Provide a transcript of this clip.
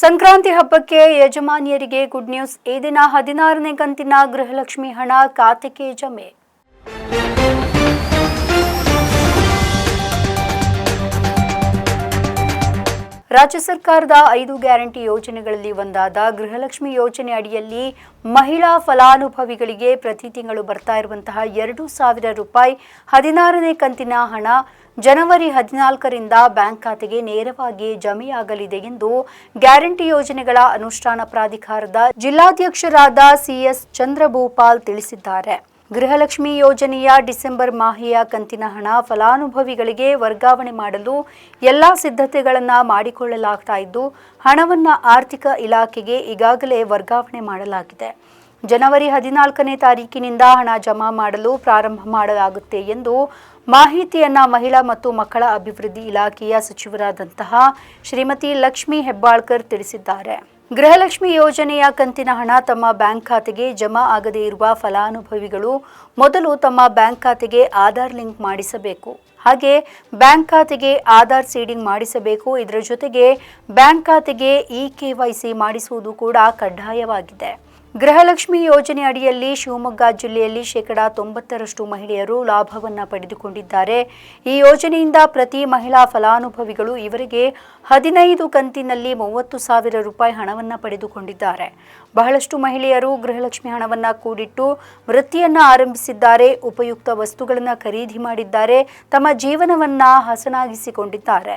ಸಂಕ್ರಾಂತಿ ಹಬ್ಬಕ್ಕೆ ಯಜಮಾನಿಯರಿಗೆ good news. ಈ ದಿನ ಹದಿನಾರನೇ ಕಂತಿನ ಗೃಹಲಕ್ಷ್ಮಿ ಹಣ ಖಾತೆಗೆ ಜಮೆ. ರಾಜ್ಯ ಸರ್ಕಾರದ ಐದು ಗ್ಯಾರಂಟಿ ಯೋಜನೆಗಳಲ್ಲಿ ಒಂದಾದ ಗೃಹಲಕ್ಷ್ಮಿ ಯೋಜನೆ ಅಡಿಯಲ್ಲಿ ಮಹಿಳಾ ಫಲಾನುಭವಿಗಳಿಗೆ ಪ್ರತಿ ತಿಂಗಳು ಬರ್ತಾ ಇರುವಂತಹ ಎರಡು ಸಾವಿರ ರೂಪಾಯಿ ಹದಿನಾರನೇ ಕಂತಿನ ಹಣ ಜನವರಿ ಹದಿನಾಲ್ಕರಿಂದ ಬ್ಯಾಂಕ್ ಖಾತೆಗೆ ನೇರವಾಗಿ ಜಮೆಯಾಗಲಿದೆ ಎಂದು ಗ್ಯಾರಂಟಿ ಯೋಜನೆಗಳ ಅನುಷ್ಠಾನ ಪ್ರಾಧಿಕಾರದ ಜಿಲ್ಲಾಧ್ಯಕ್ಷರಾದ ಸಿಎಸ್ ಚಂದ್ರಭೂಪಾಲ್ ತಿಳಿಸಿದ್ದಾರೆ. ಗೃಹಲಕ್ಷ್ಮಿ ಯೋಜನೆಯ ಡಿಸೆಂಬರ್ ಮಾಹೆಯ ಕಂತಿನ ಹಣ ಫಲಾನುಭವಿಗಳಿಗೆ ವರ್ಗಾವಣೆ ಮಾಡಲು ಎಲ್ಲ ಸಿದ್ಧತೆಗಳನ್ನು ಮಾಡಿಕೊಳ್ಳಲಾಗ್ತಾ ಇದ್ದು, ಹಣವನ್ನು ಆರ್ಥಿಕ ಇಲಾಖೆಗೆ ಈಗಾಗಲೇ ವರ್ಗಾವಣೆ ಮಾಡಲಾಗಿದೆ. ಜನವರಿ ಹದಿನಾಲ್ಕನೇ ತಾರೀಕಿನಿಂದ ಹಣ ಜಮಾ ಮಾಡಲು ಪ್ರಾರಂಭ ಮಾಡಲಾಗುತ್ತೆ ಎಂದು ಮಾಹಿತಿಯನ್ನ ಮಹಿಳಾ ಮತ್ತು ಮಕ್ಕಳ ಅಭಿವೃದ್ಧಿ ಇಲಾಖೆಯ ಸಚಿವರಾದಂತಹ ಶ್ರೀಮತಿ ಲಕ್ಷ್ಮಿ ಹೆಬ್ಬಾಳ್ಕರ್ ತಿಳಿಸಿದ್ದಾರೆ. ಗೃಹಲಕ್ಷ್ಮಿ ಯೋಜನೆಯ ಕಂತಿನ ಹಣ ತಮ್ಮ ಬ್ಯಾಂಕ್ ಖಾತೆಗೆ ಜಮಾ ಆಗದೇ ಇರುವ ಫಲಾನುಭವಿಗಳು ಮೊದಲು ತಮ್ಮ ಬ್ಯಾಂಕ್ ಖಾತೆಗೆ ಆಧಾರ್ ಲಿಂಕ್ ಮಾಡಿಸಬೇಕು. ಹಾಗೆ ಬ್ಯಾಂಕ್ ಖಾತೆಗೆ ಆಧಾರ್ ಸೀಡಿಂಗ್ ಮಾಡಿಸಬೇಕು. ಇದರ ಜೊತೆಗೆ ಬ್ಯಾಂಕ್ ಖಾತೆಗೆ ಇ ಕೆವೈಸಿ ಮಾಡಿಸುವುದು ಕೂಡ ಕಡ್ಡಾಯವಾಗಿದೆ. ಗೃಹಲಕ್ಷ್ಮಿ ಯೋಜನೆ ಅಡಿಯಲ್ಲಿ ಶಿವಮೊಗ್ಗ ಜಿಲ್ಲೆಯಲ್ಲಿ ಶೇಕಡಾ ತೊಂಬತ್ತರಷ್ಟು ಮಹಿಳೆಯರು ಲಾಭವನ್ನು ಪಡೆದುಕೊಂಡಿದ್ದಾರೆ. ಈ ಯೋಜನೆಯಿಂದ ಪ್ರತಿ ಮಹಿಳಾ ಫಲಾನುಭವಿಗಳು ಇವರಿಗೆ ಹದಿನೈದು ಕಂತಿನಲ್ಲಿ ಮೂವತ್ತು ಸಾವಿರ ರೂಪಾಯಿ ಹಣವನ್ನು ಪಡೆದುಕೊಂಡಿದ್ದಾರೆ. ಬಹಳಷ್ಟು ಮಹಿಳೆಯರು ಗೃಹಲಕ್ಷ್ಮಿ ಹಣವನ್ನು ಕೂಡಿಟ್ಟು ವೃತ್ತಿಯನ್ನು ಆರಂಭಿಸಿದ್ದಾರೆ. ಉಪಯುಕ್ತ ವಸ್ತುಗಳನ್ನು ಖರೀದಿ ಮಾಡಿದ್ದಾರೆ. ತಮ್ಮ ಜೀವನವನ್ನು ಹಸನಾಗಿಸಿಕೊಂಡಿದ್ದಾರೆ.